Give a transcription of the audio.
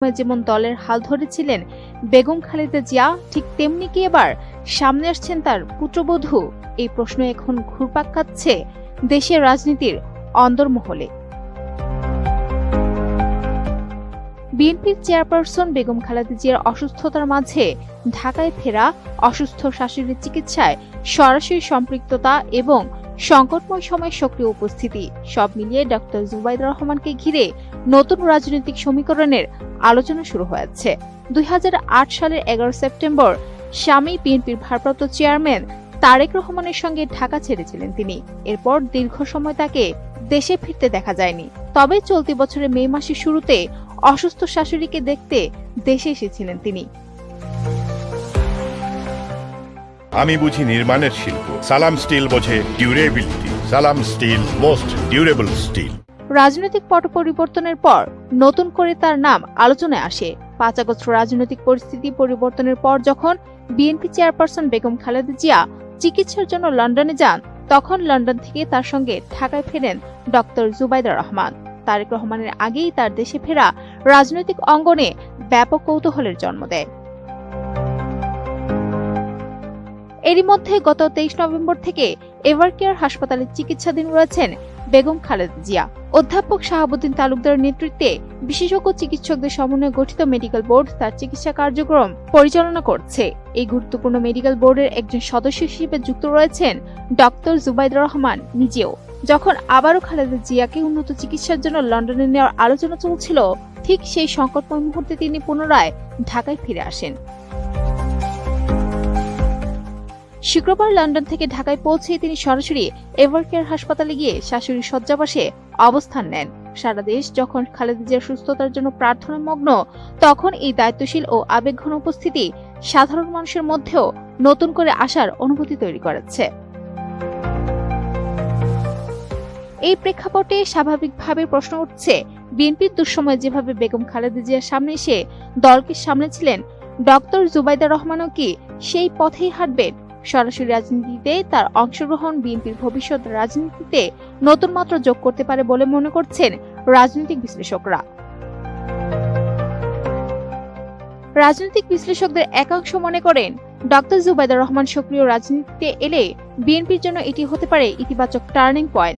যেমন দলের হাল ধরেছিলেন বেগম খালেদা জিয়া, ঠিক তেমনি কি এবার সামনে আসছেন তার পুত্রবধূ? এই প্রশ্ন এখন ঘুরপাক খাচ্ছে দেশের রাজনীতির অন্দরমহলে। বিএনপির চেয়ারপারসন বেগম খালেদা জিয়ার অসুস্থতার মাঝে ঢাকায় ফেরা অসুস্থ শাশুড়ির চিকিৎসায় সরাসরি সম্পৃক্ততা এবং সংকটময় সময়ে সক্রিয় উপস্থিতি। সব মিলিয়ে ডক্টর জুবাইদ রহমানকে ঘিরে নতুন রাজনৈতিক সমীকরণের আলোচনা শুরু হয়েছে। দুই হাজার আট সালের এগারো সেপ্টেম্বর স্বামী বিএনপির ভারপ্রাপ্ত চেয়ারম্যান তারেক রহমানের সঙ্গে ঢাকা ছেড়েছিলেন তিনি। এরপর দীর্ঘ সময় তাকে দেশে ফিরতে দেখা যায়নি। তবে চলতি বছরের মে মাসের শুরুতে অসুস্থ শাশুড়িকে দেখতে দেশে এসেছিলেন তিনি। আমি বুঝি নির্মাণের শিল্প। সালাম স্টিল বোঝে ডিউরেবিলিটি সালাম স্টিল মোস্ট ডিউরেবল স্টিল রাজনৈতিক পট পরিবর্তনের পর নতুন করে তার নাম আলোচনায় আসে। পাঁচ আগস্ট রাজনৈতিক পরিস্থিতি পরিবর্তনের পর যখন বিএনপি চেয়ারপারসন বেগম খালেদা জিয়া চিকিৎসার জন্য লন্ডনে যান, তখন লন্ডন থেকে তার সঙ্গে ঢাকায় ফেরেন ডক্টর জুবাইদা রহমান। তারেক রহমানের আগেই তার দেশে ফেরা রাজনৈতিক অঙ্গনে ব্যাপক কৌতূহলের জন্ম দেয়। এরই মধ্যে গত তেইশ নভেম্বর থেকে এভারকেয়ার হাসপাতালে চিকিৎসাধীন রয়েছেন বেগম খালেদা জিয়া। অধ্যাপক শাহাবুদ্দিন তালুকদারের নেতৃত্বে বিশেষজ্ঞ চিকিৎসকদের সমন্বয়ে গঠিত মেডিকেল বোর্ড তার চিকিৎসা কার্যক্রম পরিচালনা করছে। এই গুরুত্বপূর্ণ মেডিকেল বোর্ডের একজন সদস্য হিসেবে যুক্ত রয়েছেন ডক্টর জুবাইদুর রহমান নিজেও। যখন আবারও খালেদা জিয়াকে উন্নত চিকিৎসার জন্য লন্ডনে নেওয়ার আলোচনা চলছিল, ঠিক সেই সংকটময় মুহূর্তে তিনি পুনরায় ঢাকায় ফিরে আসেন। শুক্রবার লন্ডন থেকে ঢাকায় পৌঁছে তিনি সরাসরি এভারকেয়ার হাসপাতালে গিয়ে শাশুড়ির শয্যাবাসে অবস্থান নেন। সারা দেশ যখন খালেদা জিয়ার সুস্থতার জন্য প্রার্থনা মগ্ন তখন এই দায়িত্বশীল ও আবেগঘন উপস্থিতি সাধারণ মানুষের মধ্যেও নতুন করে আসার অনুভূতি তৈরি করেছে। এই প্রেক্ষাপটে স্বাভাবিকভাবে প্রশ্ন উঠছে, বিএনপির দুঃসময়ে যেভাবে বেগম খালেদা জিয়ার সামনে এসে দলকে সামনেছিলেন ডক্টর জুবাইদা রহমানও কি সেই পথেই হাঁটবেন সরাসরি রাজনীতিতে তার অংশগ্রহণ বিএনপির ভবিষ্যৎ রাজনীতিতে নতুন মাত্রা যোগ করতে পারে বলে মনে করছেন রাজনৈতিক বিশ্লেষকরা। রাজনৈতিক বিশ্লেষকদের একাংশ মনে করেন, ডক্টর জুবাইদুর রহমান সক্রিয় রাজনীতিতে এলে বিএনপির জন্য এটি হতে পারে ইতিবাচক টার্নিং পয়েন্ট।